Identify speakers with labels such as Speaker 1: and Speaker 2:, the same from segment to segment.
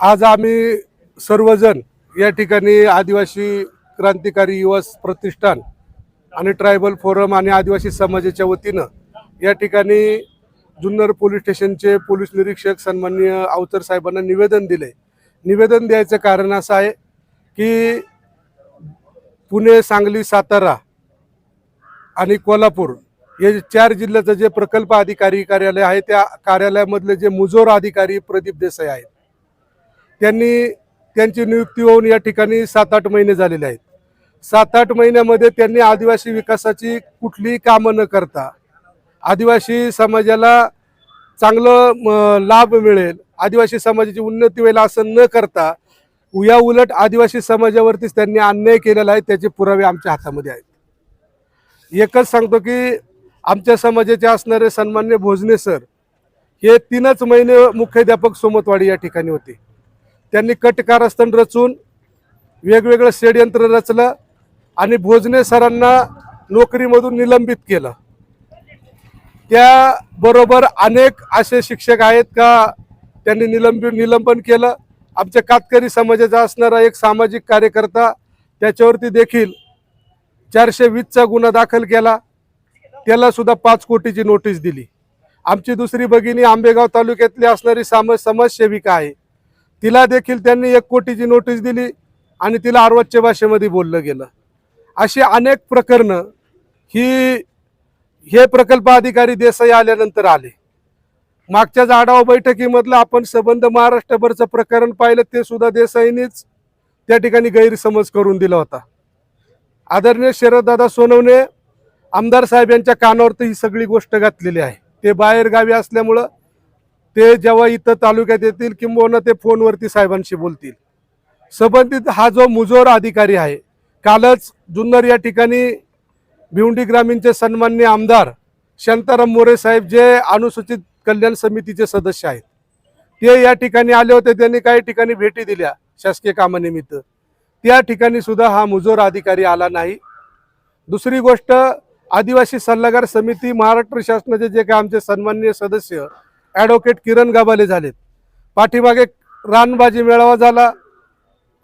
Speaker 1: आज आम्ही सर्वजण या ठिकाणी आदिवासी क्रांतिकारी युवा प्रतिष्ठान आणि ट्रायबल फोरम आणि आदिवासी समाजाच्या वतीनं या ठिकाणी जुन्नर पोलीस स्टेशनचे पोलीस निरीक्षक सन्माननीय अवतर साहेबांना निवेदन दिले. निवेदन द्यायचं कारण असं आहे की पुणे सांगली सातारा आणि कोल्हापूर हे चार जिल्ह्याचं जे प्रकल्प अधिकारी कार्यालय आहे त्या कार्यालयामधले जे मुजोर अधिकारी प्रदीप देसाई आहेत त्यांनी त्यांची नियुक्ती होऊन या ठिकाणी सात आठ महिने झालेले आहेत. सात आठ महिन्यामध्ये त्यांनी आदिवासी विकासाची कुठलीही कामं न करता आदिवासी समाजाला चांगलं म, लाभ मिळेल आदिवासी समाजाची उन्नती होईल असं न करता या उलट आदिवासी समाजावरतीच त्यांनी अन्याय केलेला आहे त्याचे पुरावे आमच्या हातामध्ये आहेत. एकच सांगतो की आमच्या समाजाचे असणारे सन्मान्य भोजने सर हे तीनच महिने मुख्याध्यापक सोमतवाडी या ठिकाणी होते. त्यांनी कट कारस्थान रचून वेगवेगळं षडयंत्र रचलं आणि भोजने सरांना नोकरीमधून निलंबित केलं. त्याबरोबर अनेक असे शिक्षक आहेत का त्यांनी निलंबित निलंबन केलं. आमच्या कातकरी समाजाचा असणारा एक सामाजिक कार्यकर्ता त्याच्यावरती देखील चारशे वीसचा गुन्हा दाखल केला. त्याला सुद्धा पाच कोटीची नोटीस दिली. आमची दुसरी भगिनी आंबेगाव तालुक्यातली असणारी साम समाजसेविका आहे. तिला देखील त्यांनी एक कोटीची नोटीस दिली आणि तिला अर्वाच्य भाषेमध्ये बोललं गेलं. अशी अनेक प्रकरणं ही हे प्रकल्प अधिकारी देसाई आल्यानंतर आले. मागच्याच आढावा बैठकीमधलं आपण संबंध महाराष्ट्रभरचं प्रकरण पाहिलं ते सुद्धा देसाईंनीच त्या ठिकाणी गैरसमज करून दिला होता. आदरणीय शरददादा सोनवणे आमदार साहेब यांच्या कानावरती ही सगळी गोष्ट घातलेली आहे. ते बाहेर गावी असल्यामुळं ते जेव्हा इथं तालुक्यात येतील किंबहुना ते फोनवरती साहेबांशी बोलतील. संबंधित हा जो मुजोर अधिकारी आहे कालच जुन्नर या ठिकाणी भिवंडी ग्रामीणचे सन्मान्य आमदार शांताराम मोरे साहेब जे अनुसूचित कल्याण समितीचे सदस्य आहेत ते या ठिकाणी आले होते त्यांनी काही ठिकाणी भेटी दिल्या शासकीय कामानिमित्त. त्या ठिकाणी सुद्धा हा मुजोर अधिकारी आला नाही. दुसरी गोष्ट आदिवासी सल्लागार समिती महाराष्ट्र शासनाचे जे काय आमचे सन्माननीय सदस्य ॲडव्होकेट किरण गाबाले झालेत. पाठीमागे रानबाजी मेळावा झाला.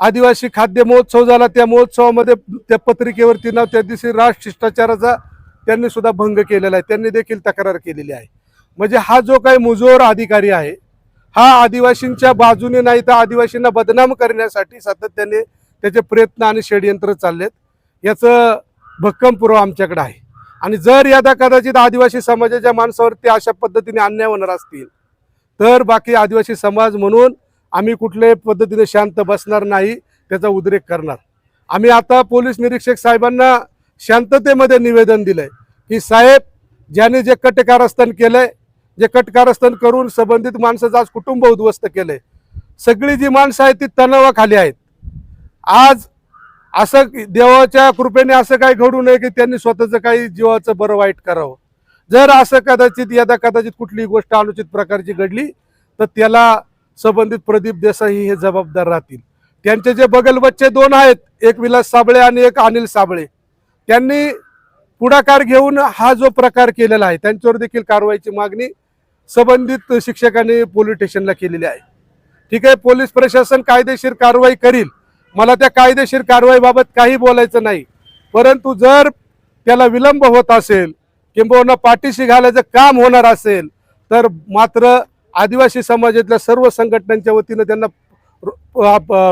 Speaker 1: आदिवासी खाद्य महोत्सव झाला. त्या महोत्सवामध्ये त्या पत्रिकेवरती नाव त्या दिवशी राष्ट्र शिष्टाचाराचा त्यांनी सुद्धा भंग केलेला आहे. त्यांनी देखील तक्रार केलेली आहे. म्हणजे हा जो काही मुजोर अधिकारी आहे हा आदिवासींच्या बाजूने नाही तर आदिवासींना बदनाम करण्यासाठी सातत्याने त्याचे प्रयत्न आणि षडयंत्र चाललेत. याचं भक्कम पुरावा आमच्याकडे आहे. आणि जर यदा कदाचित आदिवासी समाजाच्या माणसावरती अशा पद्धतीने अन्याय होणार असतील तर बाकी आदिवासी समाज म्हणून आम्ही कुठल्याही पद्धतीने शांत बसणार नाही त्याचा उद्रेक करणार. आम्ही आता पोलीस निरीक्षक साहेबांना शांततेमध्ये निवेदन दिलंय की साहेब ज्याने जे कटकारस्थान केलंय जे कटकारस्थान करून संबंधित माणसाचं आज कुटुंब उद्ध्वस्त केलंय सगळी जी माणसं आहेत ती तणावाखाली आहेत. आज असं देवाच्या कृपेने असं काही घडू नये की त्यांनी स्वतःचं काही जीवाचं बरं वाईट करावं. जर असं कदाचित यदा कदाचित कुठलीही गोष्ट अनुचित प्रकारची घडली तर त्याला संबंधित प्रदीप देसाई हे जबाबदार राहतील. त्यांचे जे बगलबच्चे दोन आहेत एक विलास साबळे आणि एक अनिल साबळे. त्यांनी पुढाकार घेऊन हा जो प्रकार केलेला आहे त्यांच्यावर देखील कारवाईची मागणी संबंधित शिक्षकांनी पोलीस स्टेशनला केलेली आहे. ठीक आहे पोलीस प्रशासन कायदेशीर कारवाई करील मला त्या कायदेशीर कारवाईबाबत काही बोलायचं नाही. परंतु जर त्याला विलंब होत असेल किंबहुना पाठीशी घालायचं काम होणार असेल तर मात्र आदिवासी समाजातल्या सर्व संघटनांच्या वतीनं त्यांना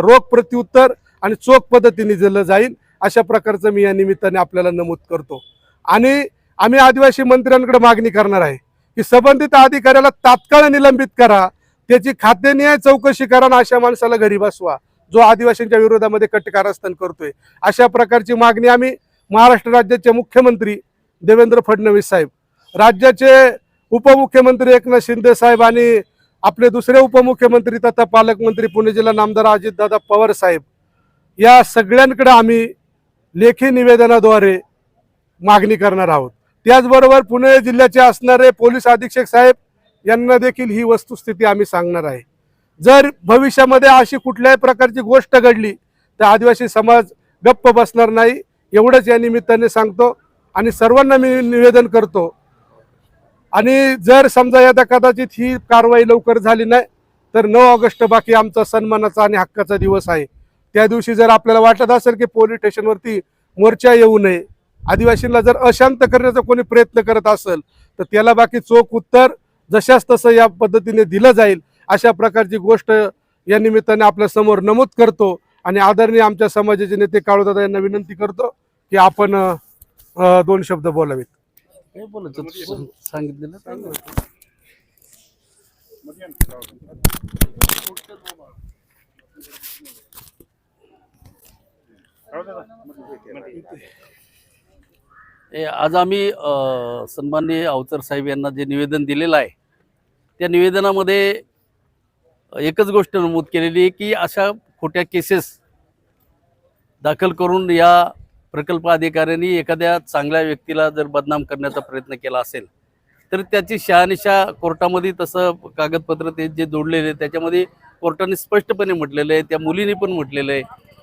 Speaker 1: रो- प्रत्युत्तर आणि चोख पद्धतीने दिलं जाईल अशा प्रकारचं मी या निमित्ताने आपल्याला नमूद करतो. आणि आम्ही आदिवासी मंत्र्यांकडे मागणी करणार आहे की संबंधित अधिकाऱ्याला तात्काळ निलंबित करा त्याची खातेनिहाय चौकशी करा आणि अशा माणसाला घरी बसवा. जो आदिवासींच्या विरोधामध्ये कटकारस्थान करतोय. अशा प्रकारची मागणी आम्ही महाराष्ट्र राज्याचे मुख्यमंत्री देवेंद्र फडणवीस साहेब राज्याचे उपमुख्यमंत्री एकनाथ शिंदे साहेब आणि आपले दुसरे उपमुख्यमंत्री तथा पालकमंत्री पुणे जिल्हा नामदार अजितदादा पवार साहेब या सगळ्यांकडे आम्ही लेखी निवेदनाद्वारे मागणी करणार आहोत. त्याचबरोबर पुणे जिल्ह्याचे असणारे पोलीस अधीक्षक साहेब यांना देखील ही वस्तुस्थिती आम्ही सांगणार आहे. जर भविष्यामध्ये अशी कुठल्याही प्रकारची गोष्ट घडली तर आदिवासी समाज गप्प बसणार नाही. एवढंच या निमित्ताने सांगतो आणि सर्वांना मी निवेदन करतो. आणि जर समजा यदा कदाचित ही कारवाई लवकर झाली नाही तर नऊ ऑगस्ट बाकी आमचा सन्मानाचा आणि हक्काचा दिवस आहे. त्या दिवशी जर आपल्याला वाटत असेल की पोलीस स्टेशनवरती मोर्चा येऊ नये आदिवासींना जर अशांत करण्याचा कोणी प्रयत्न करत असेल तर त्याला बाकी चोख उत्तर जशाच तसं या पद्धतीने दिलं जाईल. अशा प्रकारची गोष्ट या निमित्ताने आपल्यासमोर नमूद करतो आणि आदरणीय आमच्या समाजाचे नेते काळूदादा यांना विनंती करतो की आपण दोन शब्द बोलावेत
Speaker 2: काय बोलायचं तू सांगितलं ना चांगलं. ए, आज आम्ही अ, सन्माननीय अवचर साहेब यांना जे निवेदन दिलेलं आहे त्या निवेदनामध्ये एकच गोष्ट नमूद केलेली आहे की अशा खोट्या केसेस दाखल करून या प्रकल्प अधिकाऱ्यांनी एखाद्या चांगल्या व्यक्तीला जर बदनाम करण्याचा प्रयत्न केला असेल तर त्याची शहानिशा कोर्टामध्ये तसं कागदपत्र ते जे जोडलेले आहे त्याच्यामध्ये कोर्टाने स्पष्टपणे म्हटलेलं आहे त्या मुलीने पण म्हटलेलं आहे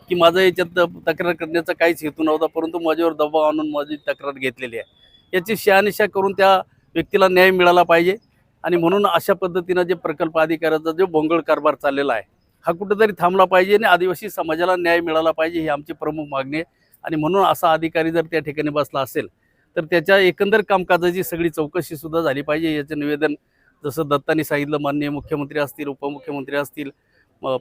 Speaker 2: की माझा याच्यात तक्रार करण्याचा काहीच हेतू नव्हता परंतु माझ्यावर दबाव आणून माझी तक्रार घेतलेली आहे. याची शहानिशा करून त्या व्यक्तीला न्याय मिळाला पाहिजे. आणि म्हणून अशा पद्धतीनं जे प्रकल्प अधिकाऱ्याचा जो भोंगळ कारभार चाललेला आहे हा कुठेतरी थांबला पाहिजे आणि आदिवासी समाजाला न्याय मिळाला पाहिजे ही आमची प्रमुख मागणी आहे. आणि म्हणून असा अधिकारी जर त्या ठिकाणी बसला असेल तर त्याच्या एकंदर कामकाजाची सगळी चौकशी सुद्धा झाली पाहिजे. याचं निवेदन जसं दत्तानी सांगितलं माननीय मुख्यमंत्री असतील उपमुख्यमंत्री असतील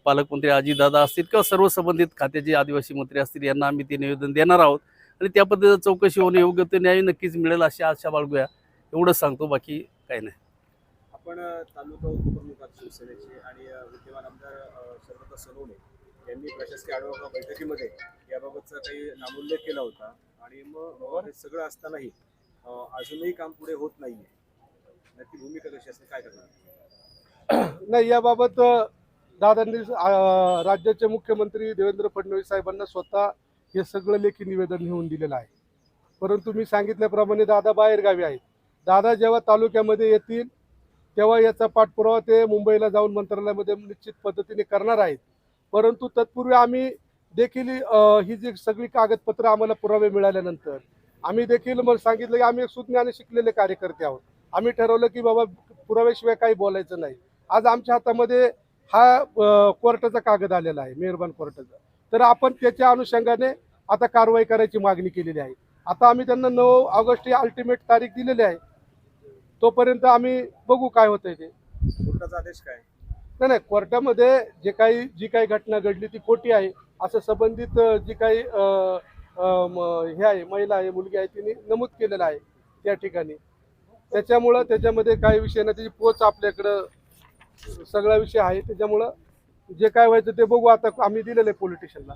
Speaker 2: पालकमंत्री अजितदादा असतील किंवा सर्व संबंधित खात्याचे आदिवासी मंत्री असतील यांना आम्ही ते निवेदन देणार आहोत. आणि त्या पद्धतीनं चौकशी होणे योग्य ते न्याय नक्कीच मिळेल अशी आशा बाळगूया. एवढंच सांगतो बाकी काही नाही.
Speaker 3: आपण तालुका उपप्रमुख शिवसेनेचे आणि विद्यमान आमदार अ, सलोने यांनी प्रशासकीय आढावा बैठकीमध्ये याबाबतचा काही नामोल्लेख केला होता. आणि मग हे सगळं असतानाही अजूनही काम पुढे होत नाहीये. नक्की भूमिका कशी असते काय करणार?
Speaker 1: नाही याबाबत दादांनी राज्याचे मुख्यमंत्री देवेंद्र फडणवीस साहेबांना स्वतः हे सगळं लेखी निवेदन लिहून दिलेलं आहे. परंतु मी सांगितल्याप्रमाणे दादा बाहेरगावी आहेत. दादा जेव्हा तालुक्यामध्ये येतील तेव्हा याचा पाठपुरावा ते मुंबईला जाऊन मंत्रालयामध्ये निश्चित पद्धतीने करणार आहेत. परंतु तत्पूर्वी आम्ही देखील ही जी सगळी कागदपत्र आम्हाला पुरावे मिळाल्यानंतर आम्ही देखील मग सांगितलं की आम्ही एक सुज्ञाने शिकलेले कार्यकर्ते आहोत. आम्ही ठरवलं की बाबा पुराव्याशिवाय काही बोलायचं नाही. आज आमच्या हातामध्ये हा कोर्टाचा कागद आलेला आहे मेहरबान कोर्टाचा. तर आपण त्याच्या अनुषंगाने आता कारवाई करायची मागणी केलेली आहे. आता आम्ही त्यांना नऊ ऑगस्ट ही अल्टिमेट तारीख दिलेली आहे. तोपर्यंत आम्ही बघू काय होतंय ते.
Speaker 3: कोर्टाचा आदेश काय?
Speaker 1: नाही नाही कोर्टामध्ये जे काही जी काही घटना घडली ती खोटी आहे. असं संबंधित जी काही हे आहे महिला आहे मुलगी आहे तिने नमूद केलेलं आहे त्या ठिकाणी. त्याच्यामुळं त्याच्यामध्ये काही विषय नाही. त्याची पोच आपल्याकडं सगळा विषय आहे. त्याच्यामुळं जे काय व्हायचं ते बघू. आता आम्ही दिलेलं आहे पोलिटिशियनला